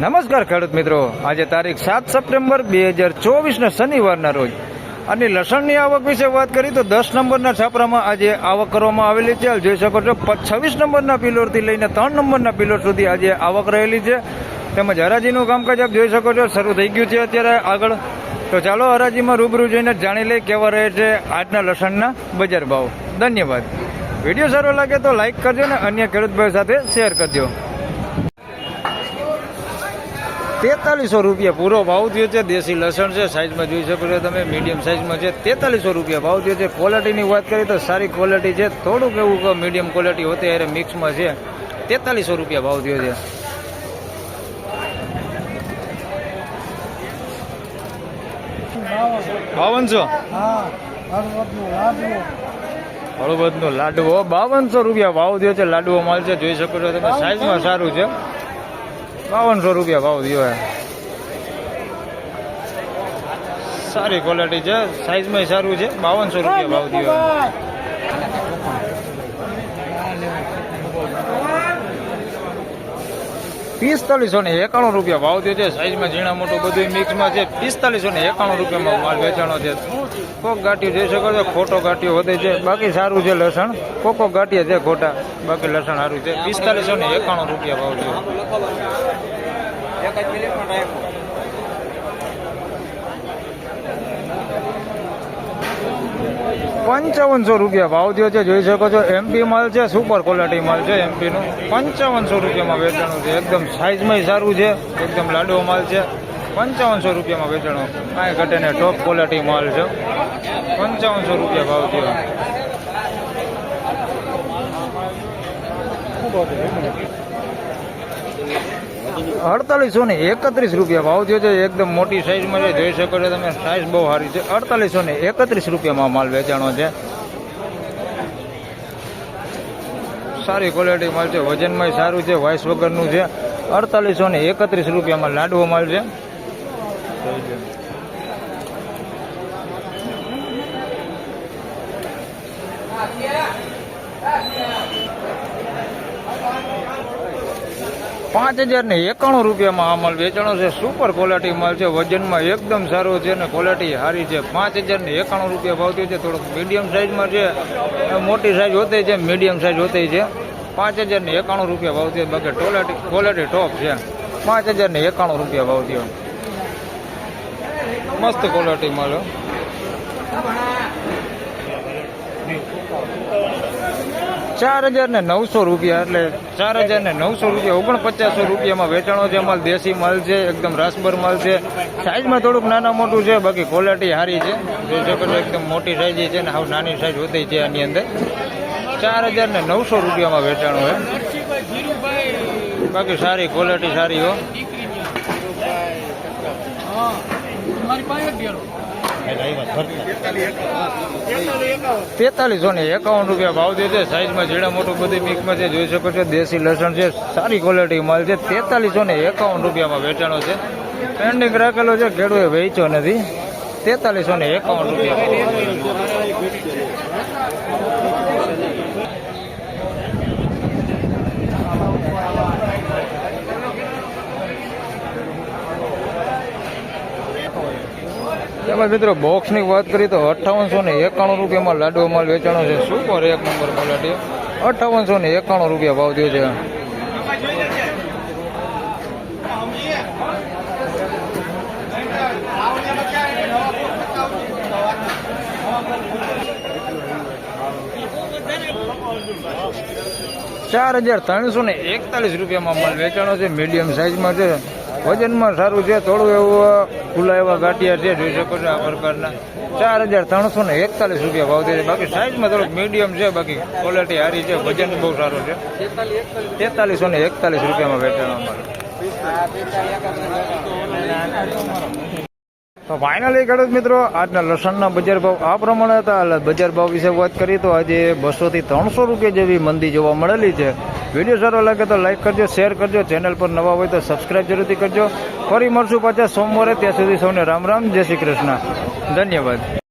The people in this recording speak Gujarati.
નમસ્કાર ખેડૂત મિત્રો. આજે તારીખ સાત સપ્ટેમ્બર બે હજાર ચોવીસના શનિવારના રોજ. અને લસણની આવક વિશે વાત કરી તો દસ નંબરના છાપરામાં આજે આવક કરવામાં આવેલી છે. જોઈ શકો છો છવ્વીસ નંબરના પિલોરથી લઈને ત્રણ નંબરના પિલોર સુધી આજે આવક રહેલી છે. તેમજ હરાજીનું કામકાજ આપ જોઈ શકો છો, શરૂ થઈ ગયું છે અત્યારે આગળ. તો ચાલો હરાજીમાં રૂબરૂ જઈને જાણી લઈ કેવા રહે છે આજના લસણના બજાર ભાવ. ધન્યવાદ. વીડિયો સારો લાગે તો લાઇક કરજો ને અન્ય ખેડૂત ભાઈઓ સાથે શેર કરજો. તેતાલીસો રૂપિયા. પૂરો ભાવ થયો છે. દેશી લસણ છે, સાઈઝમાં જોઈ શકો છો તમે. મીડિયમ સાઈઝમાં છે. તેતાલીસો રૂપિયા ભાવ થયો છે. ક્વોલિટીની વાત કરીએ તો સારી ક્વોલિટી છે. થોડુંક એવું મીડિયમ ક્વોલિટી હોતી અરે મિક્સમાં છે. તેતાલીસો રૂપિયા ભાવ થયો છે. બાવનસો? હળવદનો લાડવો. બાવનસો રૂપિયા ભાવ થયો છે. લાડવો માલ છે. જોઈ શકો છો તમે. સાઈઝમાં સારું છે. બાવનસો રૂપિયા ભાવ થયો હે. સારી ક્વોલિટી છે. સાઈઝમાં સારું છે. બાવનસો રૂપિયા ભાવ થયો પિસ્તાલીસો ને એકાણું રૂપિયા ભાવ થયો છે. સાઈઝમાં ઝીણા મોટું બધું મિક્સમાં છે. પિસ્તાલીસો ને એકાણું રૂપિયામાં માલ વેચાણો છે. કોક ગાંઠિયું જોઈ શકો છો, ખોટો ગાંઠિયો વધે છે. બાકી સારું છે લસણ. કોકો ગાંઠિયા છે ખોટા. બાકી લસણ સારું છે. પિસ્તાલીસો ને એકાણું રૂપિયા ભાવ થયો. પંચાવનસો રૂપિયા ભાવ થયો છે, જોઈ શકો છો એમપી માલ છે સુપર ક્વોલિટી માલ છે એમપી નું. પંચાવનસો રૂપિયામાં વેચાણું છે, એકદમ સાઇઝમાંય સારું છે, એકદમ લાડવો માલ છે. પંચાવનસો રૂપિયામાં વેચાણો. કાંઈ ઘટે ને ટોપ ક્વોલિટી માલ છે. પંચાવનસો રૂપિયા ભાવ થયો. અડતાલીસો ને એકત્રીસ રૂપિયા ભાવ થયો છે. એકદમ મોટી સાઈઝમાં છે. જોઈ શકો છો તમે સાઈઝ બહુ સારી છે. અડતાલીસો ને એકત્રીસ રૂપિયામાં માલ વેચાણો છે. સારી ક્વોલિટી માલ છે. વજનમાં સારું છે. વાઇસ વગરનું છે. અડતાલીસો ને એકત્રીસ રૂપિયામાં લાડવો માલ છે. પાંચ હજાર ને એકાણું રૂપિયામાં આ માલ વેચાણો છે. સુપર ક્વોલિટી માલ છે. વજનમાં એકદમ સારો છે અને ક્વોલિટી સારી છે. પાંચ હજાર ને એકાણું રૂપિયા ભાવ થયો છે. થોડોક મીડિયમ સાઇઝમાં છે. મોટી સાઇઝ હોતી છે. મીડિયમ સાઇઝ હોતી છે. પાંચ હજાર ને એકાણું રૂપિયા ભાવ થયો. બાકી ક્વોલિટી ક્વોલિટી ટોપ છે. પાંચ હજાર ને એકાણું રૂપિયા ભાવ થયો. મસ્ત ક્વોલિટી માલ હો. ચાર હજાર ને નવસો રૂપિયા એટલે ચાર હજાર ને નવસો રૂપિયા, ઓગણપચાસો રૂપિયામાં વેચાણો છે માલ દેશી માલ છે, એકદમ રાસબર માલ છે. સાઈઝમાં થોડુંક નાના મોટું છે, બાકી ક્વોલિટી સારી છે. એકદમ મોટી સાઈઝ છે ને હાવ નાની સાઈઝ હોતી છે આની અંદર. ચાર હજાર ને નવસો રૂપિયામાં વેચાણો હોય બાકી સારી ક્વોલિટી સારી હો. તેતાલીસો ને એકાવન રૂપિયા ભાવ દે છે, સાઈઝમાં જેડા મોટું બધી મિક્સમાં છે, જોઈ શકો છો, દેશી લસણ છે, સારી ક્વોલિટી માલ છે, તેતાલીસો ને એકાવન રૂપિયામાં વેચાણો છે. પેન્ડિંગ રાખેલો છે, ખેડૂએ વેચ્યો નથી. તેતાલીસો ને એકાવન રૂપિયા તેમજ મિત્રો બોક્સની વાત કરીએ તો અઠ્ઠાવનસો ને એકાણું રૂપિયામાં લાડુ માલ વેચાણો છે. સુપર એક નંબર ક્વોલિટી અઠ્ઠાવનસો ને એકાણું રૂપિયા ભાવ થયો છે. ચાર હજાર ત્રણસો ને એકતાલીસ રૂપિયામાં માલ વેચાણો છે. મીડિયમ સાઇઝમાં છે. વજનમાં સારું છે, થોડું એવું ખુલ્લા એવા ગાંઠિયા છે, જોઈ શકો છો આ પ્રકારના. ચાર હજાર ત્રણસો ને એકતાલીસ રૂપિયા ભાવ છે. બાકી સાઇઝમાં થોડુંક મીડિયમ છે, બાકી ક્વોલિટી સારી છે, વજન બહુ સારું છે. તેતાલીસો ને એકતાલીસ રૂપિયામાં વેચાણ માલ તો ફાઇનલી ખેડૂત મિત્રો, આજના લસણના બજાર ભાવ આ પ્રમાણે હતા. એટલે બજાર ભાવ વિશે વાત કરીએ તો આજે બસોથી ત્રણસો રૂપિયા જેવી મંદી જોવા મળેલી છે. વીડિયો સારો લાગે તો લાઈક કરજો, શેર કરજો, ચેનલ પર નવા હોય તો સબસ્ક્રાઈબ જરૂરથી કરજો. ફરી મળશું પાછા સોમવારે. ત્યાં સુધી સૌને રામ રામ. જય શ્રી કૃષ્ણ. ધન્યવાદ.